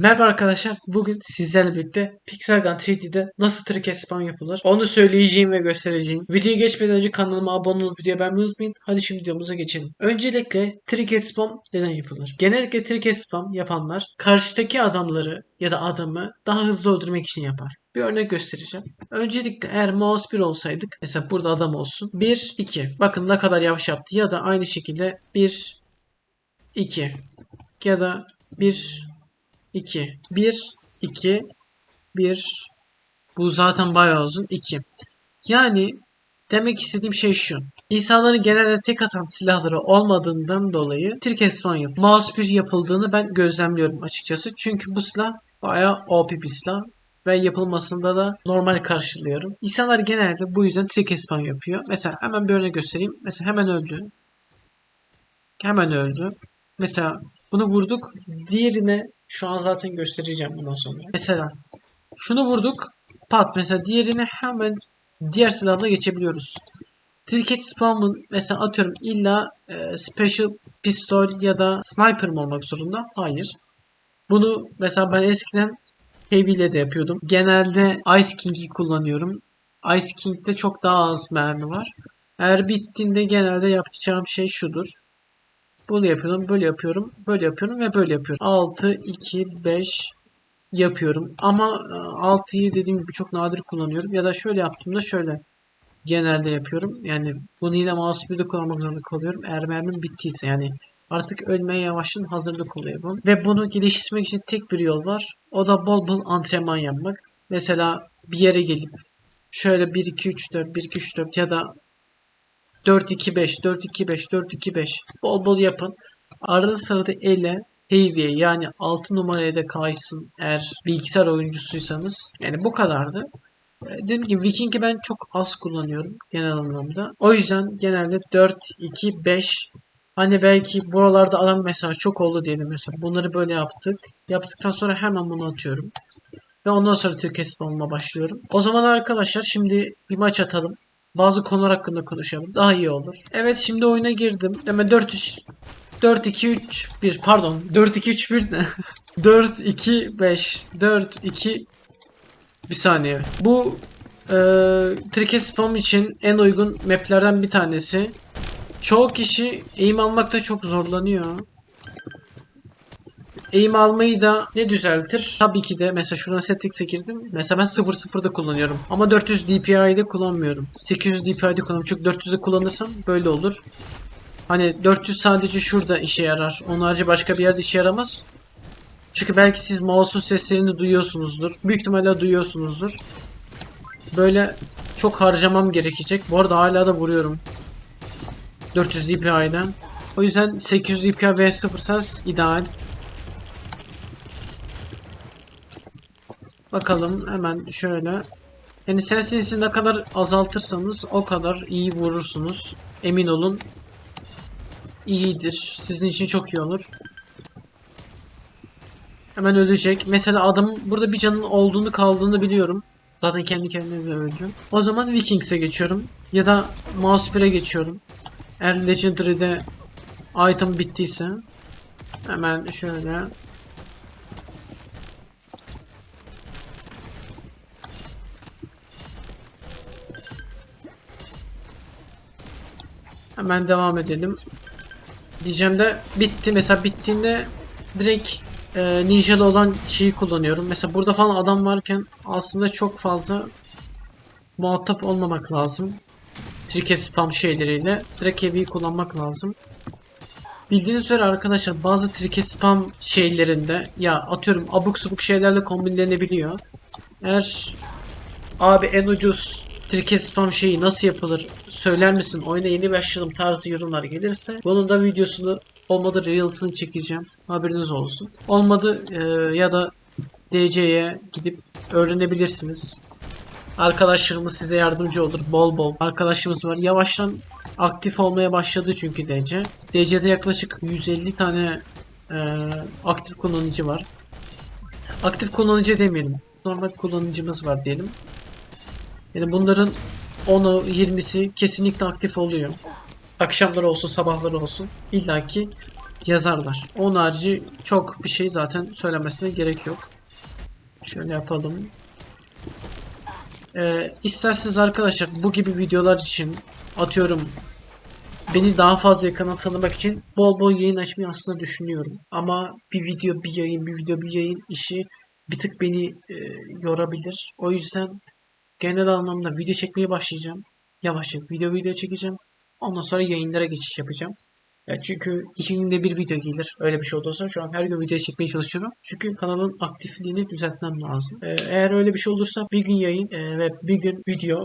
Merhaba arkadaşlar. Bugün sizlerle birlikte Pixel Gun 3D'de nasıl trick spam yapılır onu söyleyeceğim ve göstereceğim. Videoya geçmeden önce kanalıma abone olup videoya beğenmeyi unutmayın. Hadi şimdi videomuza geçelim. Öncelikle trick spam neden yapılır? Genellikle trick spam yapanlar karşıdaki adamları ya da adamı daha hızlı öldürmek için yapar. Bir örnek göstereceğim. Öncelikle eğer mouse 1 olsaydık mesela burada adam olsun. 1 2. Bakın ne kadar yavaş yaptı ya da aynı şekilde 1 2 ya da 1 2. 1, 2, 1. Bu zaten bayağı uzun. 2. Yani demek istediğim şey şu. İnsanların genelde tek atan silahları olmadığından dolayı spawn yap. Mouse 1 yapıldığını ben gözlemliyorum açıkçası. Çünkü bu silah bayağı OP bir silah ve yapılmasında da normal karşılıyorum. İnsanlar genelde bu yüzden trick spawn yapıyor. Mesela hemen bir örnek göstereyim. Mesela hemen öldü. Hemen öldü. Mesela bunu vurduk. Diğerine şu an zaten göstereceğim bundan sonra. Mesela şunu vurduk. Pat. Mesela diğerini hemen diğer silahla geçebiliyoruz. Tricket spam'ın mesela atıyorum illa e, special pistol ya da sniper mı olmak zorunda? Hayır. Bunu mesela ben eskiden heavy ile de yapıyordum. Genelde Ice King'i kullanıyorum. Ice King'de çok daha az mermi var. Eğer bittiğinde genelde yapacağım şey şudur. Bunu yapıyorum, böyle yapıyorum, böyle yapıyorum ve böyle yapıyorum. 6, 2, 5 yapıyorum. Ama 6'yı dediğim gibi çok nadir kullanıyorum. Ya da şöyle yaptığımda şöyle genelde yapıyorum. Yani bunu yine mouse de kullanmak zorunda kalıyorum. Eğer mermim bittiyse yani artık ölmeye yavaşın hazırlık oluyor bu. Ve bunu geliştirmek için tek bir yol var. O da bol bol antrenman yapmak. Mesela bir yere gelip şöyle 1 2 3 4 1 2 3 4 ya da 4-2-5, 4-2-5, 4-2-5 bol bol yapın. Arada sırada ele heavy yani 6 numaraya da kaysın eğer bilgisayar oyuncusuysanız. Yani bu kadardı. Ee, dediğim gibi Viking'i ben çok az kullanıyorum genel anlamda. O yüzden genelde 4, 2, 5 Hani belki buralarda adam mesela çok oldu diyelim mesela. Bunları böyle yaptık. Yaptıktan sonra hemen bunu atıyorum. Ve ondan sonra Türkiye spawn'ıma başlıyorum. O zaman arkadaşlar şimdi bir maç atalım bazı konular hakkında konuşalım. Daha iyi olur. Evet şimdi oyuna girdim. Hemen 4 3 4 2 3 1 pardon. 4 2 3 1 ne? 4 2 5 4 2 bir saniye. Bu e, Tricket Spam için en uygun maplerden bir tanesi. Çoğu kişi aim almakta çok zorlanıyor. Aim almayı da ne düzeltir? Tabii ki de mesela şurada settings'e girdim. Mesela ben 0.0'da kullanıyorum. Ama 400 DPI'de kullanmıyorum. 800 DPI'de kullanıyorum. Çünkü 400'de kullanırsam böyle olur. Hani 400 sadece şurada işe yarar. Onun harici başka bir yerde işe yaramaz. Çünkü belki siz mouse'un seslerini duyuyorsunuzdur. Büyük ihtimalle duyuyorsunuzdur. Böyle çok harcamam gerekecek. Bu arada hala da vuruyorum. 400 DPI'den. O yüzden 800 DPI ve 0 ses ideal. Bakalım hemen şöyle. Yani sensinizi ne kadar azaltırsanız o kadar iyi vurursunuz. Emin olun. İyidir. Sizin için çok iyi olur. Hemen ölecek. Mesela adam burada bir canın olduğunu kaldığını biliyorum. Zaten kendi kendine öldü. O zaman Vikings'e geçiyorum. Ya da Mouse 1'e geçiyorum. Eğer Legendary'de item bittiyse. Hemen şöyle Hemen devam edelim. Diyeceğim de bitti. Mesela bittiğinde direkt e, ninjalı olan şeyi kullanıyorum. Mesela burada falan adam varken aslında çok fazla muhatap olmamak lazım. Tricket spam şeyleriyle. Direkt heavy'yi kullanmak lazım. Bildiğiniz üzere arkadaşlar bazı tricket spam şeylerinde ya atıyorum abuk subuk şeylerle kombinlenebiliyor. Eğer abi en ucuz Tricket spam şeyi nasıl yapılır söyler misin? Oyuna yeni başladım tarzı yorumlar gelirse bunun da videosunu olmadı Reels'ını çekeceğim. Haberiniz olsun. Olmadı e, ya da DC'ye gidip öğrenebilirsiniz. Arkadaşlarımız size yardımcı olur. Bol bol arkadaşımız var. Yavaştan aktif olmaya başladı çünkü DC. DC'de yaklaşık 150 tane e, aktif kullanıcı var. Aktif kullanıcı demeyelim. Normal kullanıcımız var diyelim. Yani bunların 10'u 20'si kesinlikle aktif oluyor. Akşamları olsun sabahları olsun. İlla ki yazarlar. Onun harici çok bir şey zaten söylemesine gerek yok. Şöyle yapalım. Ee, isterseniz arkadaşlar bu gibi videolar için atıyorum beni daha fazla yakından tanımak için bol bol yayın açmayı aslında düşünüyorum. Ama bir video bir yayın bir video bir yayın işi bir tık beni e, yorabilir. O yüzden genel anlamda video çekmeye başlayacağım. Yavaş yavaş video video çekeceğim. Ondan sonra yayınlara geçiş yapacağım. Ya çünkü iki günde bir video gelir. Öyle bir şey olursa şu an her gün video çekmeye çalışıyorum. Çünkü kanalın aktifliğini düzeltmem lazım. Ee, eğer öyle bir şey olursa bir gün yayın e, ve bir gün video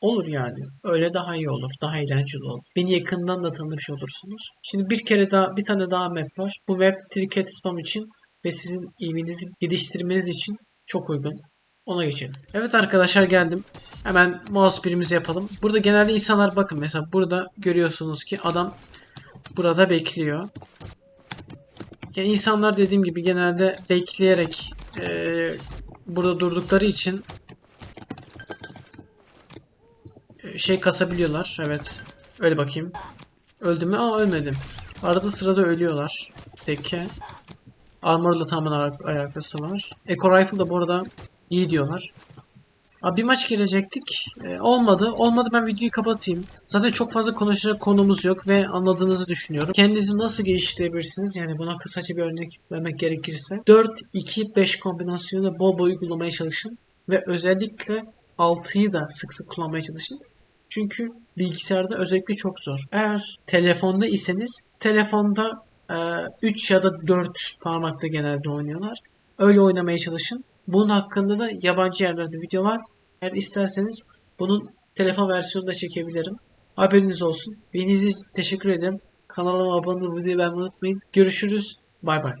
olur yani. Öyle daha iyi olur. Daha eğlenceli olur. Beni yakından da tanımış olursunuz. Şimdi bir kere daha bir tane daha map var. Bu map Tricket Spam için ve sizin ivinizi geliştirmeniz için çok uygun. Ona geçelim. Evet arkadaşlar geldim. Hemen mouse birimizi yapalım. Burada genelde insanlar bakın mesela burada görüyorsunuz ki adam burada bekliyor. Yani insanlar dediğim gibi genelde bekleyerek eee, burada durdukları için e, şey kasabiliyorlar. Evet. Öyle bakayım. Öldüm mü? Aa ölmedim. Arada sırada ölüyorlar. Tekke. Armor'la tamamen ayak- alakası var. Eco Rifle da bu arada iyi diyorlar. Abi bir maç girecektik. Ee, olmadı. Olmadı ben videoyu kapatayım. Zaten çok fazla konuşacak konumuz yok ve anladığınızı düşünüyorum. Kendinizi nasıl geliştirebilirsiniz? Yani buna kısaca bir örnek vermek gerekirse. 4-2-5 kombinasyonu bol bol uygulamaya çalışın. Ve özellikle 6'yı da sık sık kullanmaya çalışın. Çünkü bilgisayarda özellikle çok zor. Eğer telefonda iseniz telefonda 3 ya da 4 parmakta genelde oynuyorlar. Öyle oynamaya çalışın. Bunun hakkında da yabancı yerlerde video var. Eğer isterseniz bunun telefon versiyonunu da çekebilirim. Haberiniz olsun. Beni izlediğiniz teşekkür ederim. Kanalıma abone olmayı, beğenmeyi unutmayın. Görüşürüz. Bay bay.